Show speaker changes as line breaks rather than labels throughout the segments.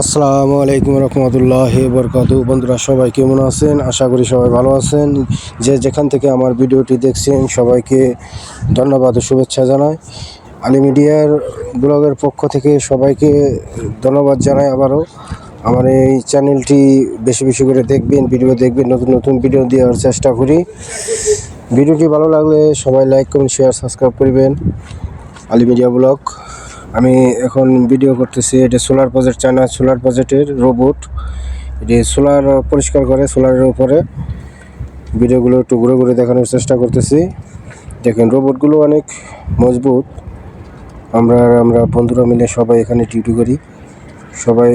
আসসালামু আলাইকুম রহমতুল্লাহ বরকাত। বন্ধুরা, সবাই কেমন আছেন? আশা করি সবাই ভালো আছেন। যে যেখান থেকে আমার ভিডিওটি দেখছেন, সবাইকে ধন্যবাদ ও শুভেচ্ছা জানাই। আলি মিডিয়ার ব্লগের পক্ষ থেকে সবাইকে ধন্যবাদ জানাই আবারও। আমার এই চ্যানেলটি বেশি বেশি করে দেখবেন, ভিডিও দেখবেন, নতুন নতুন ভিডিও দেওয়ার চেষ্টা করি। ভিডিওটি ভালো লাগলে সবাই লাইক করুন শেয়ার, সাবস্ক্রাইব করবেন। Ali media blog. আমি এখন ভিডিও করতেছি, এটা সোলার প্রজেক্ট চায়না সোলার প্রজেক্টের রোবট এটি সোলার পরিষ্কার করে সোলারের উপরে ভিডিওগুলো একটু ঘুরে ঘুরে দেখানোর চেষ্টা করতেছি। দেখেন রোবটগুলো অনেক মজবুত। আমরা আমরা বন্ধুরা মিলে সবাই এখানে ডিউটি করি। সবাই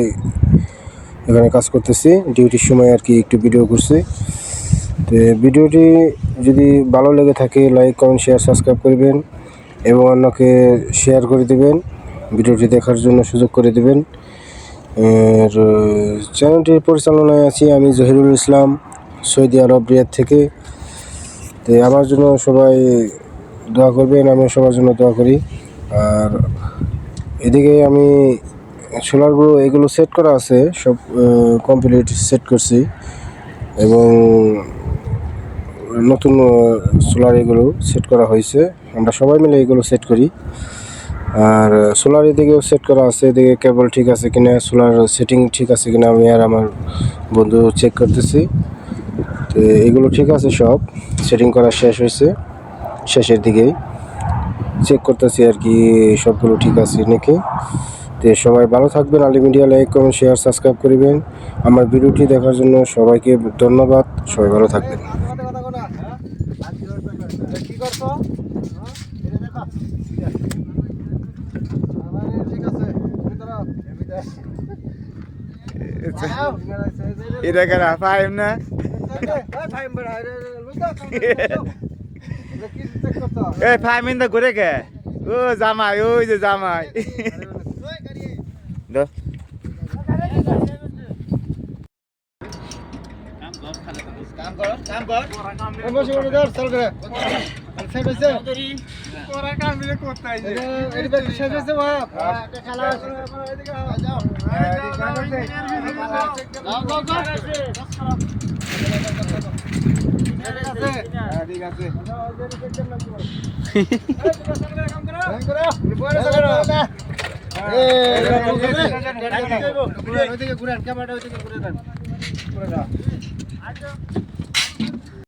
এখানে কাজ করতেছি ডিউটির সময় আর কি একটু ভিডিও করছি। তো ভিডিওটি যদি ভালো লেগে থাকে লাইক কমেন্ট শেয়ার সাবস্ক্রাইব করবেন এবং অন্যকে শেয়ার করে দিবেন। ভিডিওটি দেখার জন্য সুযোগ করে দেবেন। আর চ্যানেলটির পরিচালনায় আছি আমি Zahirul Islam, Saudi Arab, Riyadh থেকে। তো আমার জন্য সবাই দোয়া করবেন, আমিও সবার জন্য দোয়া করি। আর এদিকে আমি সোলারগুলো এগুলো সেট করা আছে, সব কমপ্লিট সেট করছি। এবং নতুন সোলার এগুলো সেট করা হয়েছে। আমরা সবাই মিলে এগুলো সেট করি। আর সোলার এদিকেও সেট করা আছে, এদিকে কেবল ঠিক আছে কিনা, সোলার সেটিং ঠিক আছে কিনা আমি আর আমার বন্ধু চেক করতেছি। তো এগুলো ঠিক আছে সব সেটিং করা শেষ হয়েছে, শেষের দিকেই। চেক করতেছি আর কি সবগুলো ঠিক আছে নাকি। তো সবাই ভালো থাকবেন Ali media like comment share subscribe করবেন। আমার ভিডিওটি দেখার জন্য সবাইকে ধন্যবাদ, সবাই ভালো থাকবেন।
কি করছ ঠিক আছে
এটা কেন পাইম না? এ ফাইমিন দা ঘুরে কে ও জামাই ওই যে জামাই।
বসে ধর চল করে শেষ হয়েছে এটি ব্যাগ শেষ হয়েছে বাপ খেলা আছে
ঠিক আছে
ঘুরে ক্যামেরাটা ওইদিকে ঘুরে দেন ঘুরে দাও